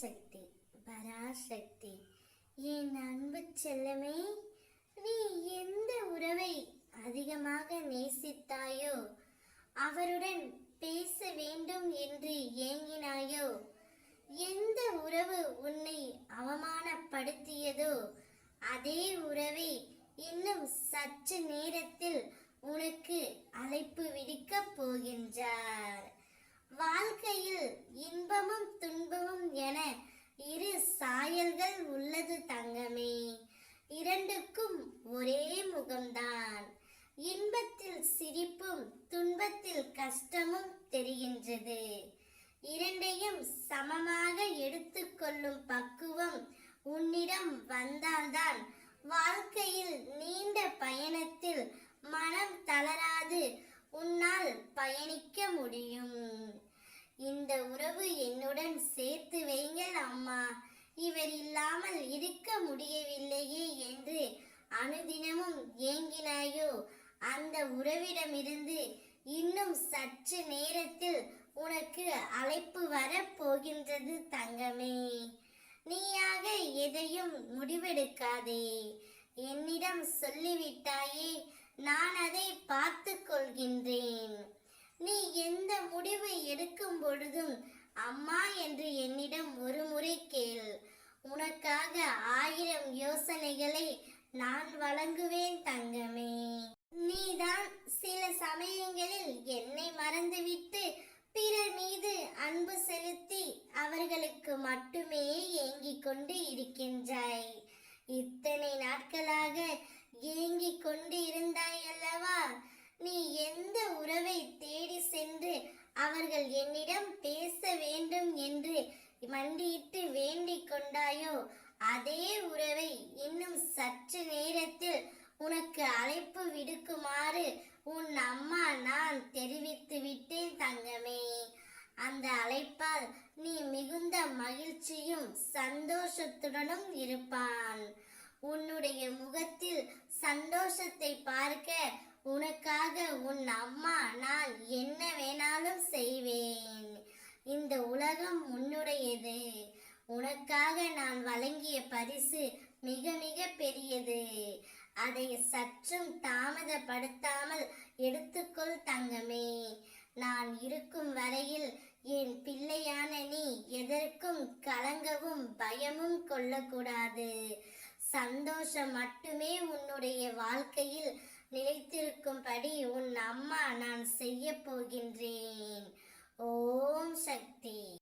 சக்தி பராசக்தி. என் அன்பு செல்லமே நீ எந்த உறவை அதிகமாக நேசித்தாயோ அவருடன் பேச வேண்டும் என்று ஏங்கினாயோ எந்த உறவு உன்னை அவமானப்படுத்தியதோ அதே உறவை இன்னும் சற்று நேரத்தில் உனக்கு அழைப்பு விடுக்கப் போகின்றார். வாழ்க்கையில் முகம்தான் இன்பத்தில் சிரிப்பும் துன்பத்தில் கஷ்டமும் தெரிகின்றது. இரண்டையும் சமமாக எடுத்துக்கொள்ளும் பக்குவம் உன்னிடம் வந்தால்தான் வாழ்க்கையில் நீண்ட பயணத்தில் மனம் தளராது உன்னால் பயணிக்க முடியும். இந்த உறவு என்னுடன் சேர்த்து வைங்கள் அம்மா. இவர் இல்லாமல் இருக்க முடியவில்லையே என்று அனுதினமும் ஏங்கினாயோ? அந்த உறவிடமிருந்து இன்னும் சற்று நேரத்தில் உனக்கு அழைப்பு வர போகின்றது தங்கமே. நீயாக எதையும் முடிவெடுக்காதே. என்னிடம் சொல்லிவிட்டாயே நான் அதை பார்த்து கொள்கின்றேன். நீ எந்த முடிவு எடுக்கும் பொழுதும் அம்மா என்று நான் வழங்குவேன் தங்கமே. நீதான் சில சமயங்களில் என்னை மறந்துவிட்டு பிறர் மீது அன்பு செலுத்தி அவர்களுக்கு மட்டுமே ஏங்கிக் கொண்டு இருக்கின்றாய். இத்தனை நாட்களாக ஏங்கிக் கொண்டு இருந்தாய் அல்லவா நீ எந்த உறவை தேடி சென்று அவர்கள் என்னிடம் பேச வேண்டும் என்று மண்டியிட்டு வேண்டிக் கொண்டாயோ? அதே சற்று நேரத்தில் உனக்கு அழைப்பு விடுக்குமாறு உன் அம்மா நான் தெரிவித்து விட்டேன் தங்கமே. அந்த அழைப்பால் நீ மிகுந்த மகிழ்ச்சியும் சந்தோஷத்துடனும் இருப்பான். உன்னுடைய முகத்தில் சந்தோஷத்தை பார்க்க உனக்காக உன் அம்மா நான் என்ன வேணாலும் செய்வேன். இந்த உலகம் உன்னுடையது. உனக்காக நான் வழங்கிய பரிசு மிக மிக பெரியது. அதை சற்றும் தாமதப்படுத்தாமல் எடுத்துக்கொள் தங்கமே. நான் இருக்கும் வரையில் என் பிள்ளையான நீ எதற்கும் கலங்கவும் பயமும் கொள்ளக்கூடாது. சந்தோஷம் மட்டுமே உன்னுடைய வாழ்க்கையில் நிலைத்திருக்கும்படி உன் அம்மா நான் செய்ய போகின்றேன். ஓம் சக்தி.